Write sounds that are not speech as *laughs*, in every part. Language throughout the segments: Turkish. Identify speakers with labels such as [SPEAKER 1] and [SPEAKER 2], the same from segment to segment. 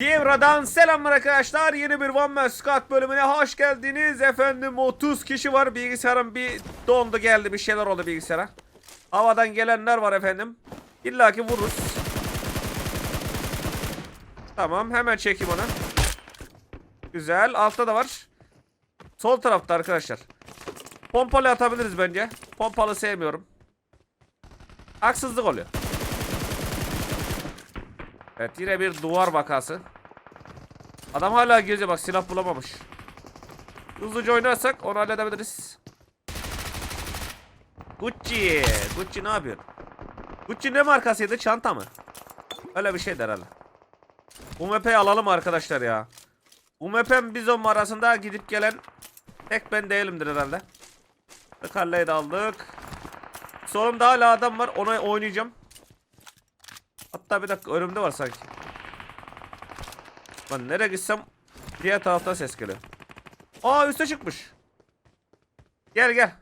[SPEAKER 1] Kivra'dan selamlar arkadaşlar. Yeni bir One Man Squad bölümüne hoş geldiniz. Efendim 30 kişi var. Bilgisayarım bir dondu geldi. Bir şeyler oldu bilgisayara. Havadan gelenler var efendim. İlla ki vururuz. Tamam hemen çekeyim onu. Güzel. Altta da var. Sol tarafta arkadaşlar. Pompalı atabiliriz bence. Pompalı sevmiyorum. Haksızlık oluyor. Evet yine bir duvar vakası. Adam hala geziyor bak silah bulamamış. Hızlıca oynarsak onu halledebiliriz. Gucci. Gucci ne yapıyor? Gucci ne markasıydı? Çanta mı? Öyle bir şeydi herhalde. UMP'yi alalım arkadaşlar ya. UMP'm bizon arasında gidip gelen tek ben değilimdir herhalde. Kalleyi de aldık. Solumda hala adam var. Ona oynayacağım. Hatta bir dakika önümde var sanki. Lan nereye gitsem diğer taraftan ses geliyor. Aa üste çıkmış. Gel gel.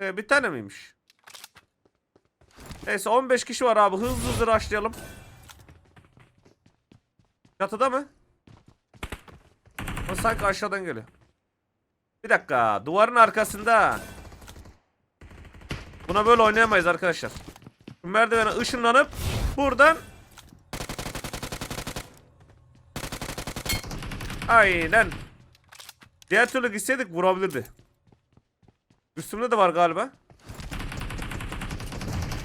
[SPEAKER 1] Ee, bir tane miymiş? Neyse 15 kişi var abi. Hızlı hızlı rushlayalım. Çatıda mı? O sanki aşağıdan geliyor. Bir dakika. Duvarın arkasında. Buna böyle oynayamayız arkadaşlar. Şu merdivene ışınlanıp buradan Aynen. Diğer türlü gitseydik vurabilirdi. Üstümde de var galiba.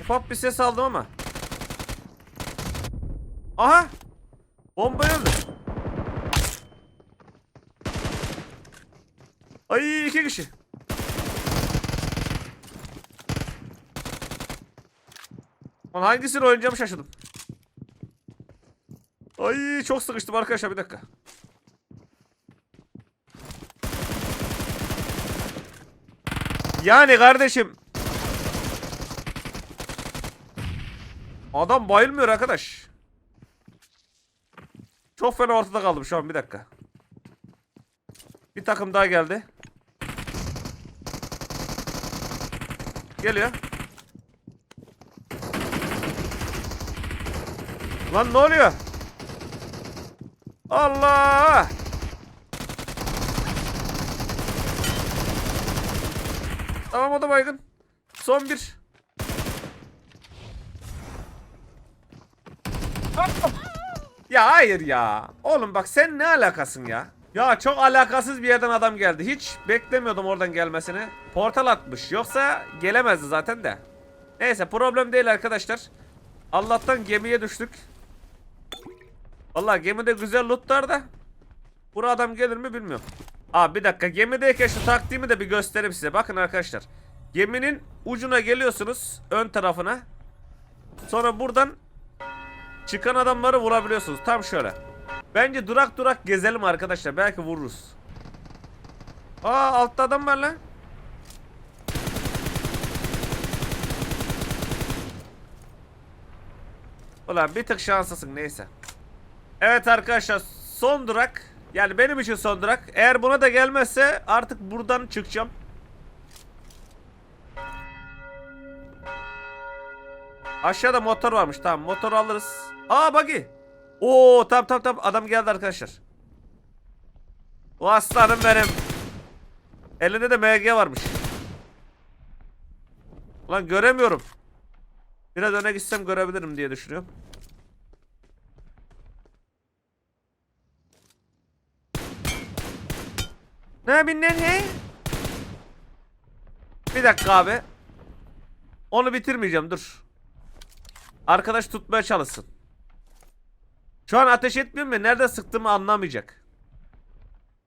[SPEAKER 1] Ufak bir ses aldım ama. Aha! Bomba öldü. Ay iki kişi. Lan hangisini oynayacağımı şaşırdım. Ay çok sıkıştım arkadaşlar bir dakika. Yani kardeşim. Adam bayılmıyor arkadaş. Çok fena ortada kaldım şu an bir dakika. Bir takım daha geldi. Geliyor. Lan ne oluyor? Allah! Tamam o da baygın. Son bir. Ya hayır ya. Oğlum bak sen ne alakasın ya? Ya çok alakasız bir yerden adam geldi. Hiç beklemiyordum oradan gelmesini. Portal atmış. Yoksa gelemezdi zaten de. Neyse problem değil arkadaşlar. Allah'tan gemiye düştük. Vallahi gemide güzel lootlar da. Buraya adam gelir mi bilmiyorum. Abi bir dakika gemideyken şu taktiğimi de bir göstereyim size. Bakın arkadaşlar. Geminin ucuna geliyorsunuz. Ön tarafına. Sonra buradan çıkan adamları vurabiliyorsunuz. Tam şöyle. Bence durak durak gezelim arkadaşlar. Belki vururuz. Aa altta adam var lan. Ulan bir tık şanslısın neyse. Evet arkadaşlar son durak. Yani benim için son durak. Eğer buna da gelmezse artık buradan çıkacağım. Aşağıda motor varmış. Tamam motor alırız. Aa buggy. Oo tamam tamam tamam adam geldi arkadaşlar. O aslanım benim. Elinde de MG varmış. Ulan göremiyorum. Biraz öne gitsem görebilirim diye düşünüyorum. Ne yapayım ne ne? Bir dakika abi. Onu bitirmeyeceğim dur. Arkadaş tutmaya çalışsın. Şu an ateş etmiyorum ya nerede sıktığımı anlamayacak.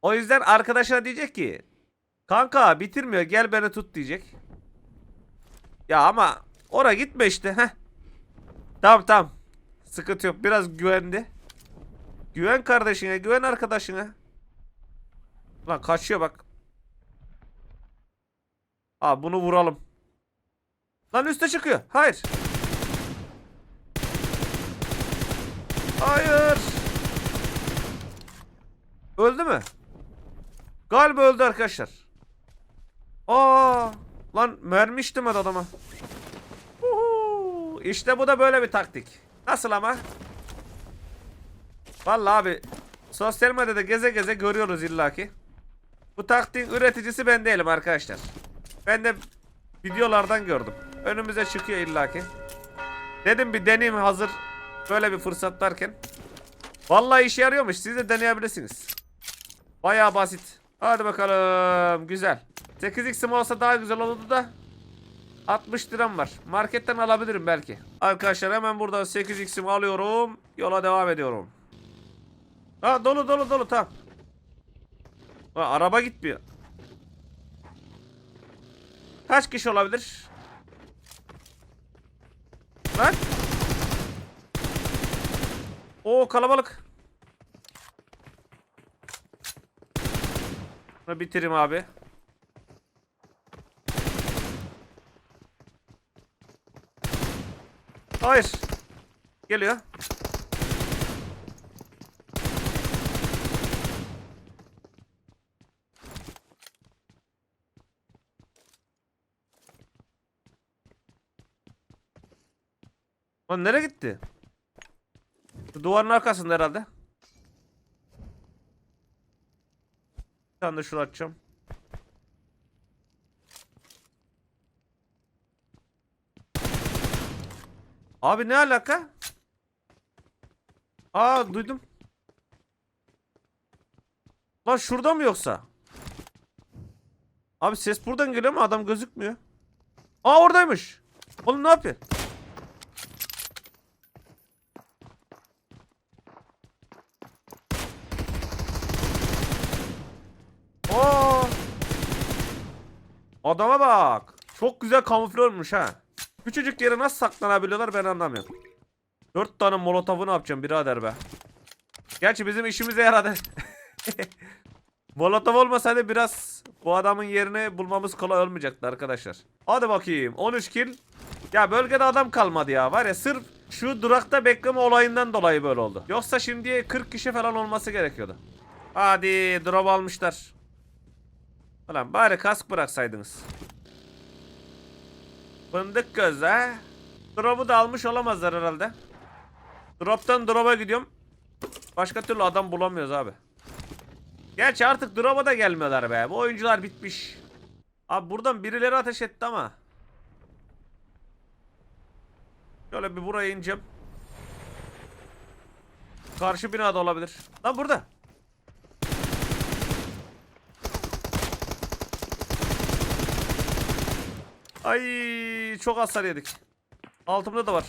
[SPEAKER 1] O yüzden arkadaşına diyecek ki Kanka bitirmiyor gel beni tut diyecek. Ya ama ora gitme işte heh. Tamam tamam. Sıkıntı yok biraz güvendi. Güven kardeşine güven arkadaşına. Lan kaçıyor bak. Abi bunu vuralım. Lan üste çıkıyor. Hayır. Hayır. Öldü mü? Galiba öldü arkadaşlar. Aa, lan mermi içtim adama. Uhu. İşte bu da böyle bir taktik. Nasıl ama? Vallahi abi sosyal medyada geze geze görüyoruz illaki. Bu taktiğin üreticisi ben değilim arkadaşlar. Ben de videolardan gördüm. Önümüze çıkıyor illaki. Dedim bir deneyim hazır böyle bir fırsat varken. Vallahi işe yarıyormuş. Siz de deneyebilirsiniz. Bayağı basit. Hadi bakalım. Güzel. 8x'im olsa daha güzel olurdu da. 60 liram var. Marketten alabilirim belki. Arkadaşlar hemen burada 8x'imi alıyorum. Yola devam ediyorum. Ha dolu dolu dolu tamam. Ha, araba gitmiyor. Kaç kişi olabilir? Lan. Oo kalabalık. Bunu bitireyim abi. Hayır. Geliyor. Lan nereye gitti? Şu duvarın arkasında herhalde. Bir tane de şunu açacağım. Abi ne alaka? Aa duydum. Lan şurada mı yoksa? Abi ses buradan geliyor ama adam gözükmüyor. Aa oradaymış. Oğlum ne yapıyor? Aa! Adama bak. Çok güzel kamufle olmuş ha. Küçücük yere nasıl saklanabiliyorlar ben anlamıyorum. Dört tane molotofu ne yapacağım birader be. Gerçi bizim işimize yaradı. *laughs* Molotov olmasaydı biraz bu adamın yerini bulmamız kolay olmayacaktı arkadaşlar. Hadi bakayım 13 kill. Ya bölgede adam kalmadı ya var ya sırf şu durakta bekleme olayından dolayı böyle oldu. Yoksa şimdiye 40 kişi falan olması gerekiyordu. Hadi drop almışlar. Ulan bari kask bıraksaydınız. Fındık göz ha. Drop'u da almış olamazlar herhalde. Drop'tan drop'a gidiyorum. Başka türlü adam bulamıyoruz abi. Gerçi artık drop'a da gelmiyorlar be. Bu oyuncular bitmiş. Abi buradan birileri ateş etti ama. Şöyle bir buraya ineceğim. Karşı binada olabilir. Lan burada. Ay çok hasar yedik. Altımda da var.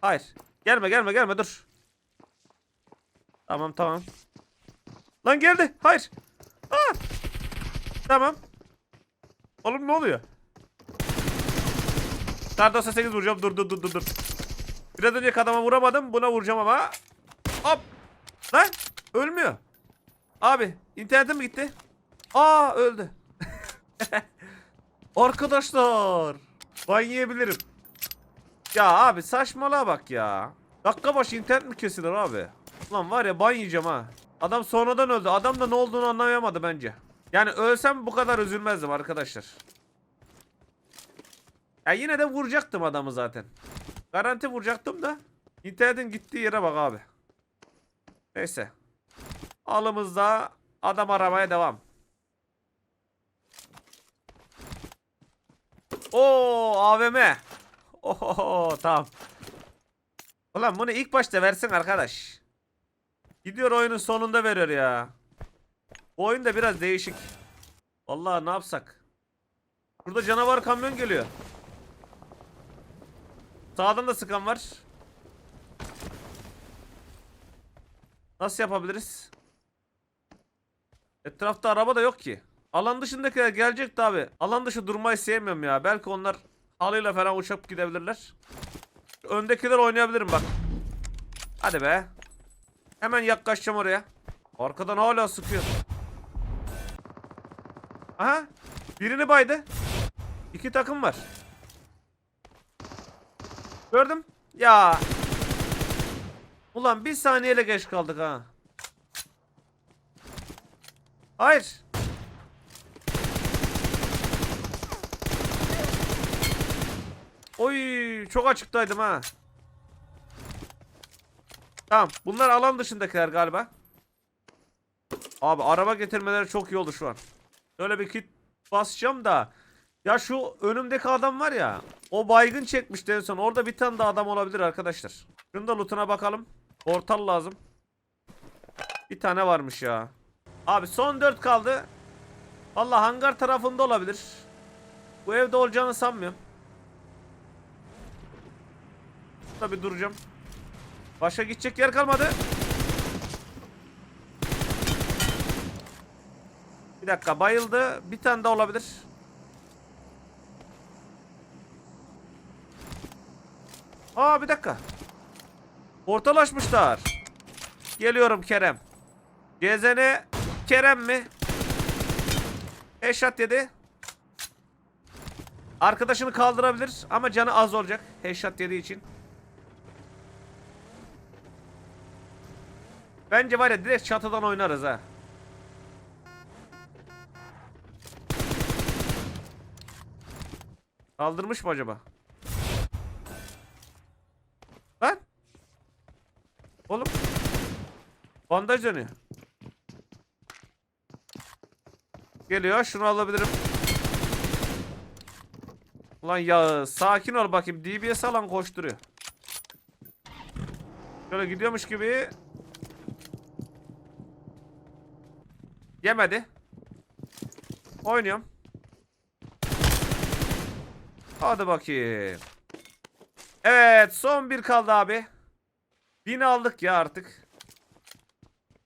[SPEAKER 1] Hayır. Gelme gelme gelme dur. Tamam tamam. Lan geldi. Hayır. Aa! Tamam. Oğlum ne oluyor? Kardosa 8 vuracağım. Dur dur dur dur dur. Biraz önce adama vuramadım. Buna vuracağım ama. Hop. Lan ölmüyor. Abi internetim mi gitti? Aa öldü. *laughs* Arkadaşlar. Ben yiyebilirim. Ya abi saçmalığa bak ya. Dakika başı internet mi kesilir abi? Ulan var ya ban yiyeceğim ha. Adam sonradan öldü. Adam da ne olduğunu anlayamadı bence. Yani ölsem bu kadar üzülmezdim arkadaşlar. Ya yine de vuracaktım adamı zaten. Garanti vuracaktım da. İnternetin gittiği yere bak abi. Neyse. Alımızda adam aramaya devam. Oo AVM. Oho tamam. Ulan bunu ilk başta versin arkadaş. Gidiyor oyunun sonunda veriyor ya. Bu oyun da biraz değişik. Vallahi ne yapsak? Burada canavar kamyon geliyor. Sağdan da sıkan var. Nasıl yapabiliriz? Etrafta araba da yok ki. Alan dışındakiler gelecek abi. Alan dışı durmayı sevmiyorum ya. Belki onlar halıyla falan uçup gidebilirler. Öndekiler oynayabilirim bak. Hadi be. Hemen yaklaşacağım oraya. Arkadan hala sıkıyor. Aha. Birini baydı. İki takım var. Gördüm. Ya. Ulan bir saniyeyle geç kaldık ha. Hayır. Oy çok açıktaydım ha. Tamam bunlar alan dışındakiler galiba. Abi araba getirmeleri çok iyi oldu şu an. Şöyle bir kit basacağım da. Ya şu önümdeki adam var ya. O baygın çekmişti en son. Orada bir tane daha adam olabilir arkadaşlar. Şunun da lootuna bakalım. Portal lazım. Bir tane varmış ya. Abi son 4 kaldı. Valla hangar tarafında olabilir. Bu evde olacağını sanmıyorum. Tabi duracağım. Başka gidecek yer kalmadı. Bir dakika bayıldı. Bir tane daha olabilir. Aa bir dakika. Portal açmışlar. Geliyorum Kerem. CZN Kerem mi? Headshot yedi. Arkadaşını kaldırabilir ama canı az olacak. Headshot yediği için. Bence var ya direkt çatıdan oynarız ha. Kaldırmış mı acaba? Lan. Oğlum. Bandaj dönüyor. Geliyor. Şunu alabilirim. Ulan ya sakin ol bakayım. DBS alan koşturuyor. Şöyle gidiyormuş gibi. Yemedi. Oynuyorum. Hadi bakayım. Evet son bir kaldı abi. Bin aldık ya artık.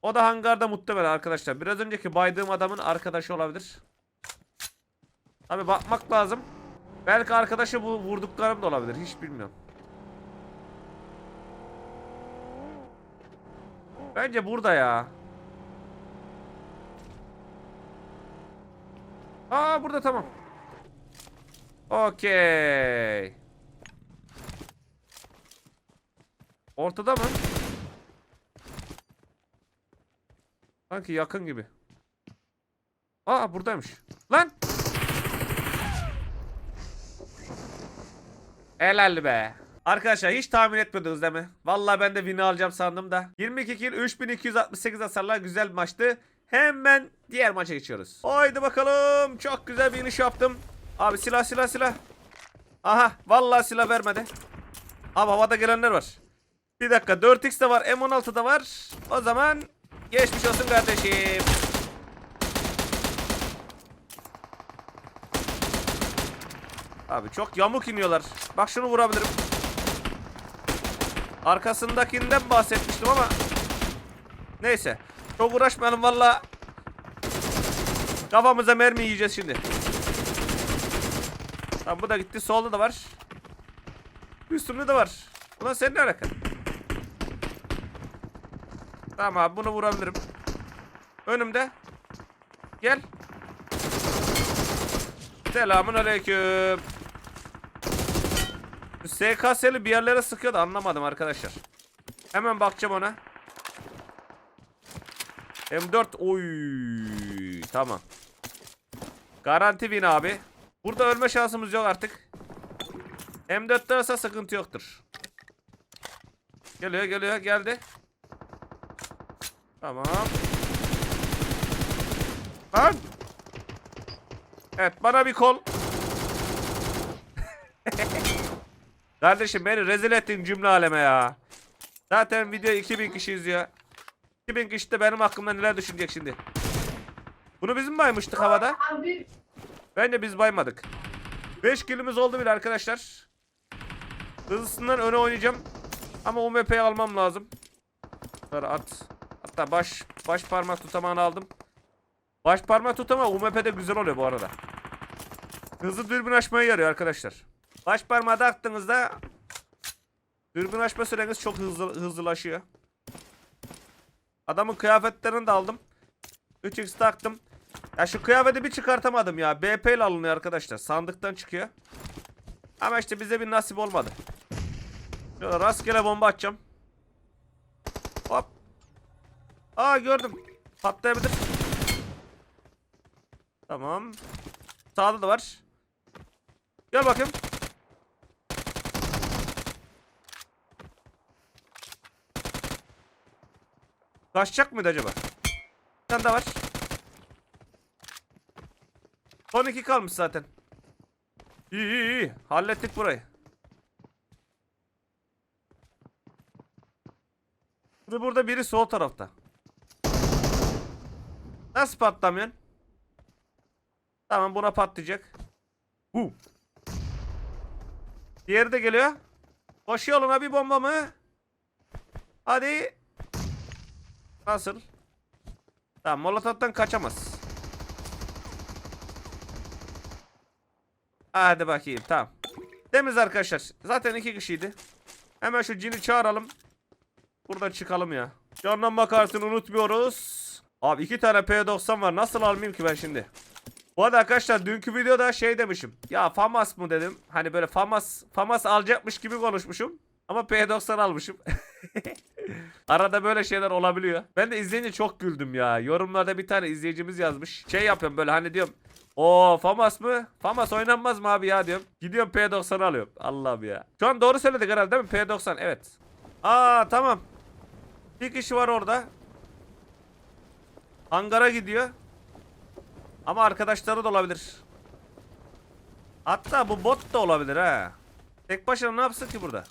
[SPEAKER 1] O da hangarda muhtemelen arkadaşlar. Biraz önceki baydığım adamın arkadaşı olabilir. Abi bakmak lazım. Belki arkadaşı bu vurduklarım da olabilir. Hiç bilmiyorum. Bence burada ya. Aa burada tamam. Okey. Ortada mı? Sanki yakın gibi. Aa buradaymış. Lan! Helal be. Arkadaşlar hiç tahmin etmediniz değil mi? Vallahi ben de win'i alacağım sandım da. 22 kill 3268 hasarlar güzel bir maçtı. Hemen diğer maça geçiyoruz. Haydi bakalım. Çok güzel bir iniş yaptım. Abi silah silah silah. Aha vallahi silah vermedi. Abi havada gelenler var. Bir dakika 4x de var M16 da var. O zaman geçmiş olsun kardeşim. Abi çok yamuk iniyorlar. Bak şunu vurabilirim. Arkasındakinden bahsetmiştim ama. Neyse. Çok uğraşmayalım valla. Kafamıza mermi yiyeceğiz şimdi. Tamam bu da gitti. Solda da var. Üstümde de var. Ulan sen ne alaka? Tamam abi bunu vurabilirim. Önümde. Gel. Selamun aleyküm. SKS'li bir yerlere sıkıyor da anlamadım arkadaşlar. Hemen bakacağım ona. M4 oy tamam. Garanti win abi. Burada ölme şansımız yok artık. M4 derse sıkıntı yoktur. Geliyor geliyor geldi. Tamam. Lan. Evet bana bir kol. *laughs* Kardeşim beni rezil ettin cümle aleme ya. Zaten video 2000 kişi izliyor. 2000 kişi de benim hakkımda neler düşünecek şimdi. Bunu biz mi baymıştık havada?
[SPEAKER 2] Abi
[SPEAKER 1] Bence biz baymadık. 5 kilimiz oldu bile arkadaşlar. Hızlısından öne oynayacağım. Ama UMP'yi almam lazım. Şöyle at. Hatta baş baş parmak tutamağını aldım. Baş parmak tutamağı UMP'de güzel oluyor bu arada. Hızlı dürbün açmaya yarıyor arkadaşlar. Baş parmağı da attığınızda dürbün açma süreniz çok hızlı hızlılaşıyor. Adamın kıyafetlerini de aldım. 3x taktım. Ya şu kıyafeti bir çıkartamadım ya. BP ile alınıyor arkadaşlar. Sandıktan çıkıyor. Ama işte bize bir nasip olmadı. Şöyle rastgele bomba atacağım. Hop. Aa gördüm. Patlayabilir. Tamam. Sağda da var. Gel bakayım. Kaçacak mıydı acaba? Bir tane daha var. Son iki kalmış zaten. İyi iyi iyi. Hallettik burayı. Şimdi burada biri sol tarafta. Nasıl patlamıyorsun? Tamam buna patlayacak. Hu. Diğeri de geliyor. Koş yoluna bir bomba mı? Hadi. Nasıl? Tamam molotoftan kaçamaz. Hadi bakayım tamam. Temiz arkadaşlar. Zaten iki kişiydi. Hemen şu cini çağıralım. Buradan çıkalım ya. Candan bakarsın unutmuyoruz. Abi iki tane P90 var. Nasıl almayayım ki ben şimdi? Bu arada arkadaşlar dünkü videoda şey demişim. Ya FAMAS mı dedim. Hani böyle FAMAS FAMAS alacakmış gibi konuşmuşum. Ama P90 almışım. *laughs* *laughs* Arada böyle şeyler olabiliyor. Ben de izleyince çok güldüm ya. Yorumlarda bir tane izleyicimiz yazmış. Şey yapıyorum böyle hani diyorum. O FAMAS mı? FAMAS oynanmaz mı abi ya diyorum. Gidiyorum P90 alıyorum. Allah'ım ya. Şu an doğru söyledik herhalde değil mi? P90 evet. Aa tamam. Bir kişi var orada. Hangara gidiyor. Ama arkadaşları da olabilir. Hatta bu bot da olabilir ha. Tek başına ne yapsın ki burada?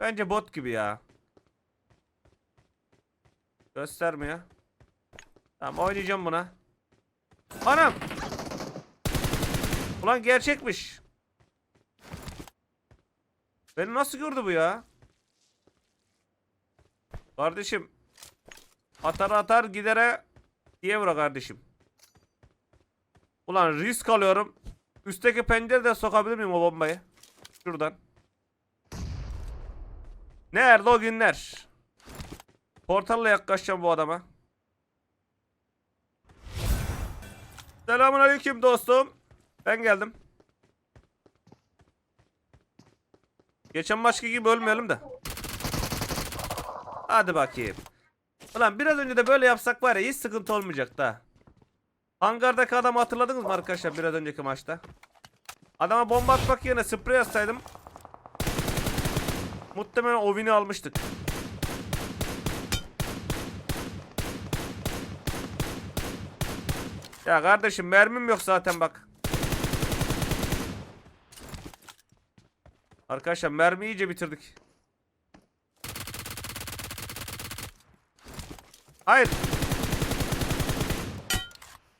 [SPEAKER 1] Bence bot gibi ya. Göstermiyor. Tamam oynayacağım buna. Anam. Ulan gerçekmiş. Beni nasıl gördü bu ya? Kardeşim. Atar atar gidere diye vura kardeşim. Ulan risk alıyorum. Üstteki pencereden sokabilir miyim o bombayı? Şuradan. Nerede o günler? Portalla yaklaşacağım bu adama. Selamun aleyküm dostum. Ben geldim. Geçen maçki gibi ölmeyelim de. Hadi bakayım. Ulan biraz önce de böyle yapsak var ya hiç sıkıntı olmayacak da. Hangardaki adamı hatırladınız mı arkadaşlar biraz önceki maçta? Adama bomba atmak yerine sprey atsaydım Muhtemelen o win'i almıştık. Ya kardeşim mermim yok zaten bak. Arkadaşlar mermi iyice bitirdik. Hayır.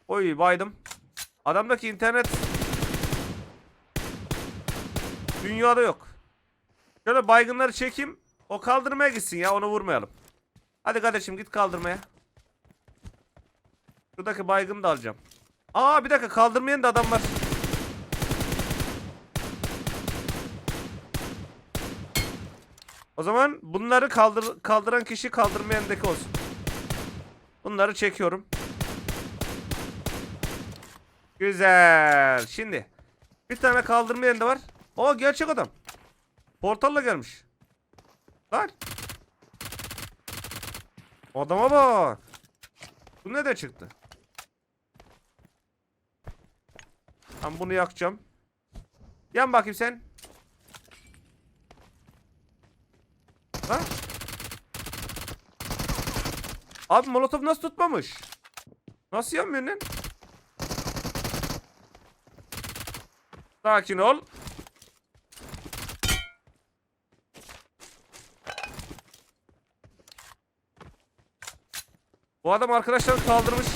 [SPEAKER 1] Oy baydım. Adamdaki internet dünyada yok. Şöyle baygınları çekeyim. O kaldırmaya gitsin ya onu vurmayalım. Hadi kardeşim git kaldırmaya. Şuradaki baygını da alacağım. Aa bir dakika kaldırmayan da adam var. O zaman bunları kaldır kaldıran kişi kaldırmayandaki olsun. Bunları çekiyorum. Güzel. Şimdi bir tane kaldırmayan da var. O gerçek adam. Portalla gelmiş. Lan. Adama bak. Bu ne de çıktı? Ben bunu yakacağım. Yan bakayım sen. Ha? Abi molotof nasıl tutmamış? Nasıl yanmıyor lan? Sakin ol. Bu adam arkadaşlarını kaldırmış.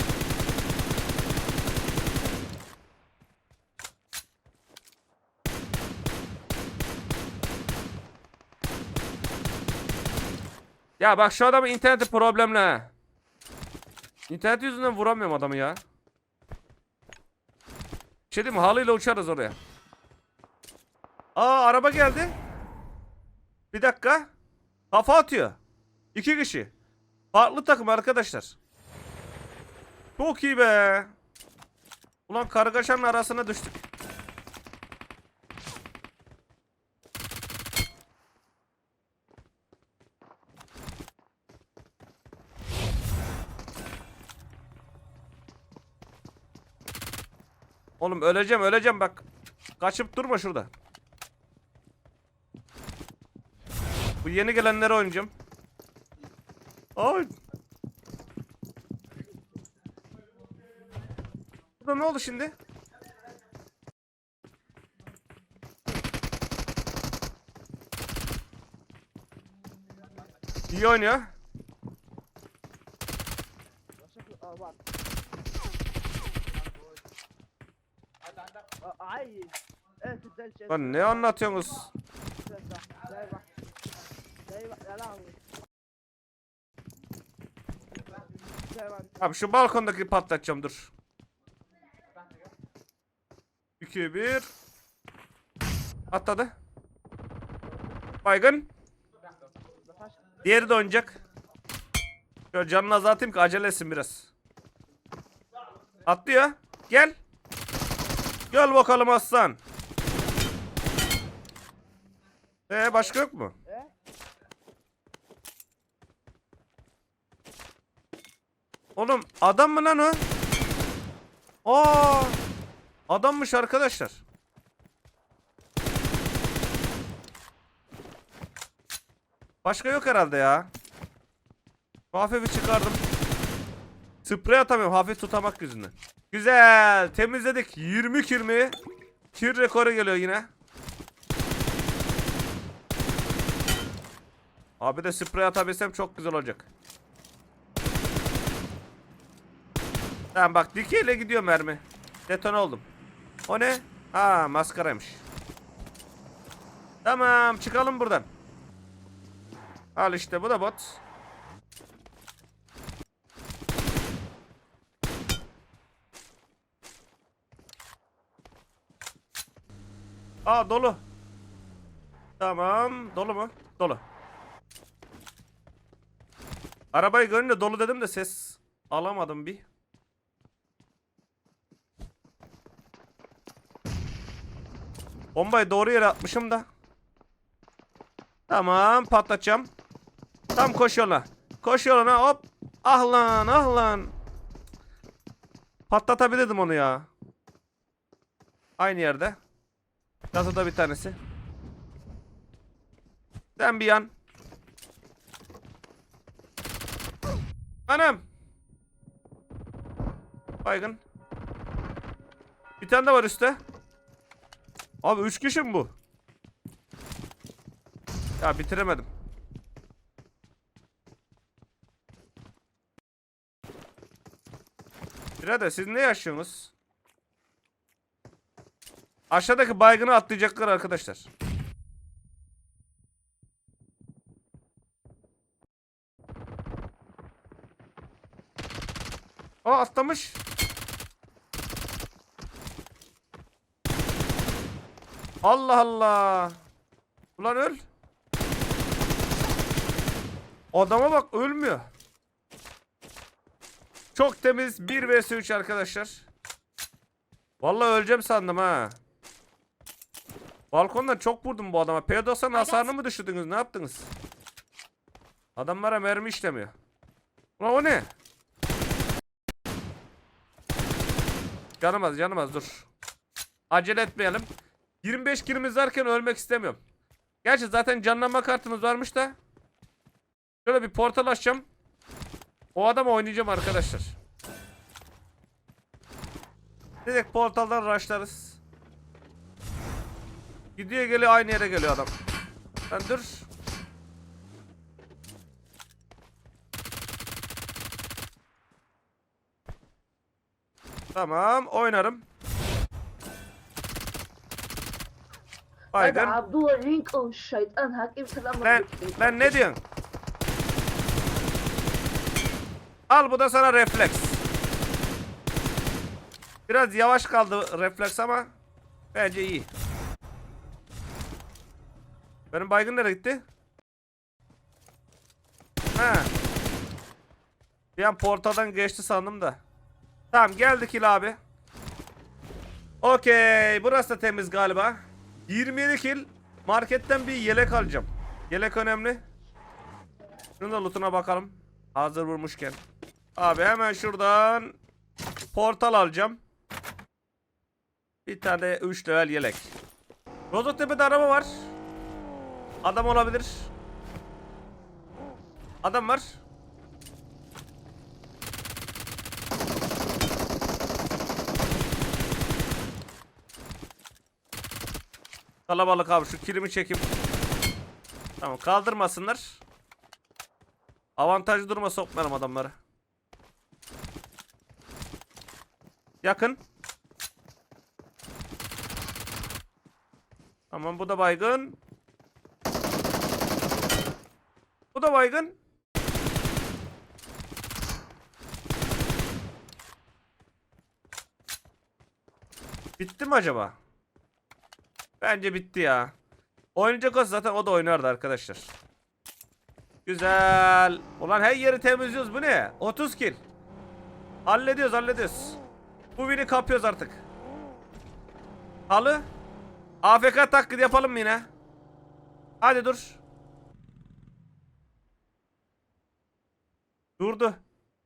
[SPEAKER 1] Ya bak şu adamın interneti problemli. İnternet yüzünden vuramıyorum adamı ya. Şey diyeyim mi? Halıyla uçarız oraya. Aa araba geldi. Bir dakika. Kafa atıyor. İki kişi. Farklı takım arkadaşlar. Çok iyi be. Ulan kargaşanın arasına düştük. Oğlum öleceğim öleceğim bak. Kaçıp durma şurada. Bu yeni gelenleri oynayacağım. Ay. Burada ne oldu şimdi? İyi oynuyor. Lan ne anlatıyorsunuz? Abi şu balkondaki patlatacağım dur. 2 1 Atladı. Baygın. Diğeri de oynayacak. Şöyle canını azaltayım ki acele etsin biraz. Atlıyor. Gel. Gel bakalım aslan. Ee başka yok mu? Oğlum adam mı lan o? Aa! Adammış arkadaşlar. Başka yok herhalde ya. Bu Hafifi çıkardım. Sprey atamıyorum hafif tutamak yüzünden. Güzel. Temizledik. 20 kir mi? Kir rekoru geliyor yine. Abi de sprey atabilsem çok güzel olacak. Tamam bak dikeyle gidiyor mermi. Deton oldum. O ne? Ha maskaraymış. Tamam çıkalım buradan. Al işte bu da bot. Aa dolu. Tamam dolu mu? Dolu. Arabayı görünce dolu dedim de ses alamadım bir. Bombayı doğru yere atmışım da. Tamam patlatacağım. Tam koş yoluna. Koş yoluna hop. Ah lan ah lan. Patlatabilirdim onu ya. Aynı yerde. Çatıda bir tanesi. Sen bir yan. Anam. Baygın. Bir tane de var üstte. Abi 3 kişi mi bu? Ya bitiremedim. Birader siz ne yaşıyorsunuz? Aşağıdaki baygını atlayacaklar arkadaşlar. Aa atlamış. Allah Allah. Ulan öl. Adama bak ölmüyor. Çok temiz 1 vs 3 arkadaşlar. Vallahi öleceğim sandım ha. Balkondan çok vurdum bu adama. P90 hasarını mı düşürdünüz? Ne yaptınız? Adamlara mermi işlemiyor. Ulan o ne? Canımaz canımaz dur. Acele etmeyelim. 25 kilimiz varken ölmek istemiyorum. Gerçi zaten canlanma kartımız varmış da. Şöyle bir portal açacağım. O adamı oynayacağım arkadaşlar. Direkt portaldan rushlarız. Gidiyor geliyor aynı yere geliyor adam. Sen dur. Tamam oynarım. Baygın.
[SPEAKER 3] Hadi Abdullah o şeytan hakim selam
[SPEAKER 1] Lan, lan ne diyorsun? Al bu da sana refleks. Biraz yavaş kaldı refleks ama bence iyi. Benim baygın nereye gitti? Ha. Bir an portadan geçti sandım da. Tamam geldik il abi. Okey. Burası da temiz galiba. 27 kill. Marketten bir yelek alacağım. Yelek önemli. Şunun da lootuna bakalım. Hazır vurmuşken. Abi hemen şuradan portal alacağım. Bir tane 3 level yelek. Rozoktepe'de araba var. Adam olabilir. Adam var. Kalabalık abi şu kilimi çekip. Tamam kaldırmasınlar. Avantajlı duruma sokmayalım adamları. Yakın. Tamam bu da baygın. Bu da baygın. Bitti mi acaba? Bence bitti ya. Oynayacak olsa zaten o da oynardı arkadaşlar. Güzel. Ulan her yeri temizliyoruz bu ne? 30 kill. Hallediyoruz hallediyoruz. Bu win'i kapıyoruz artık. Halı. AFK taklidi yapalım mı yine? Hadi dur. Durdu.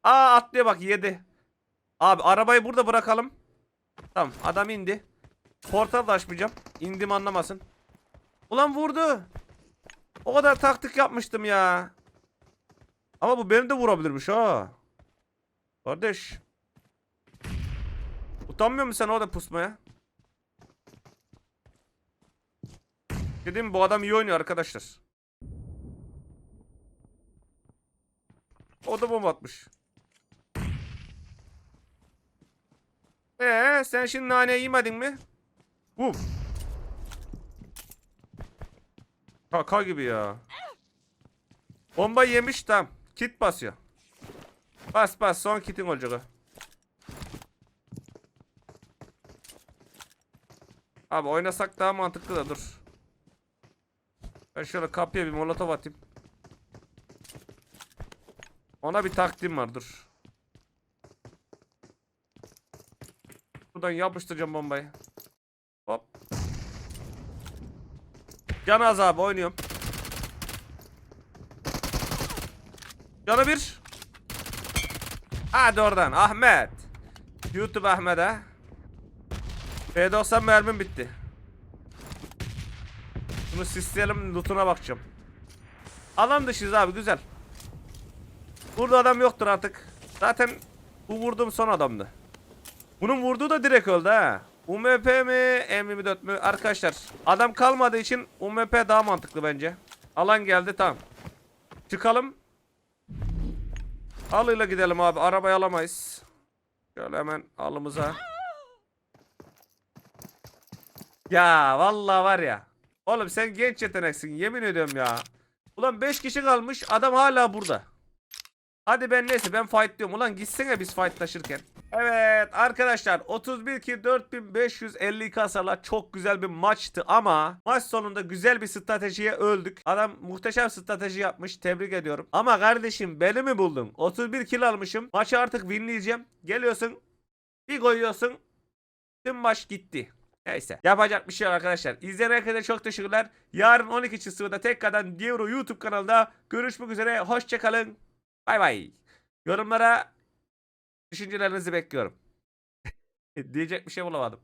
[SPEAKER 1] Aa atlıyor bak yedi. Abi arabayı burada bırakalım. Tamam adam indi. Portal da açmayacağım. İndim anlamasın. Ulan vurdu. O kadar taktik yapmıştım ya. Ama bu benim de vurabilirmiş ha. Kardeş. Utanmıyor musun sen orada pusmaya? Dedim bu adam iyi oynuyor arkadaşlar. O da bomba atmış. Ee, sen şimdi nane yemedin mi? Uf. Kaka gibi ya. Bomba yemiş tam. Kit basıyor. Bas bas son kitin olacak. Abi oynasak daha mantıklı da dur. Ben şöyle kapıya bir molotof atayım. Ona bir taktiğim var dur. Buradan yapıştıracağım bombayı. Hop. Can azabı oynuyorum. Canı bir. Hadi oradan Ahmet. YouTube Ahmet'e. P90 mermim bitti. Bunu sisleyelim lootuna bakacağım. Alan dışıyız abi güzel. Burada adam yoktur artık. Zaten bu vurduğum son adamdı. Bunun vurduğu da direkt öldü ha. UMP mi M24 mü? Arkadaşlar adam kalmadığı için UMP daha mantıklı bence. Alan geldi tamam. Çıkalım. Alıyla gidelim abi. Arabayı alamayız. Şöyle hemen alımıza. Ya vallahi var ya. Oğlum sen genç yeteneksin yemin ediyorum ya. Ulan 5 kişi kalmış adam hala burada. Hadi ben neyse ben fight diyorum. Ulan gitsene biz fight taşırken. Evet arkadaşlar 31 ki 4552 hasarla çok güzel bir maçtı ama maç sonunda güzel bir stratejiye öldük. Adam muhteşem strateji yapmış tebrik ediyorum. Ama kardeşim beni mi buldun? 31 kill almışım. Maçı artık winleyeceğim. Geliyorsun bir koyuyorsun tüm maç gitti. Neyse yapacak bir şey yok arkadaşlar. İzleyen herkese çok teşekkürler. Yarın 12.00'da tekrardan Dievro YouTube kanalda görüşmek üzere. Hoşçakalın. Bay bay. Yorumlara düşüncelerinizi bekliyorum. *laughs* Diyecek bir şey bulamadım.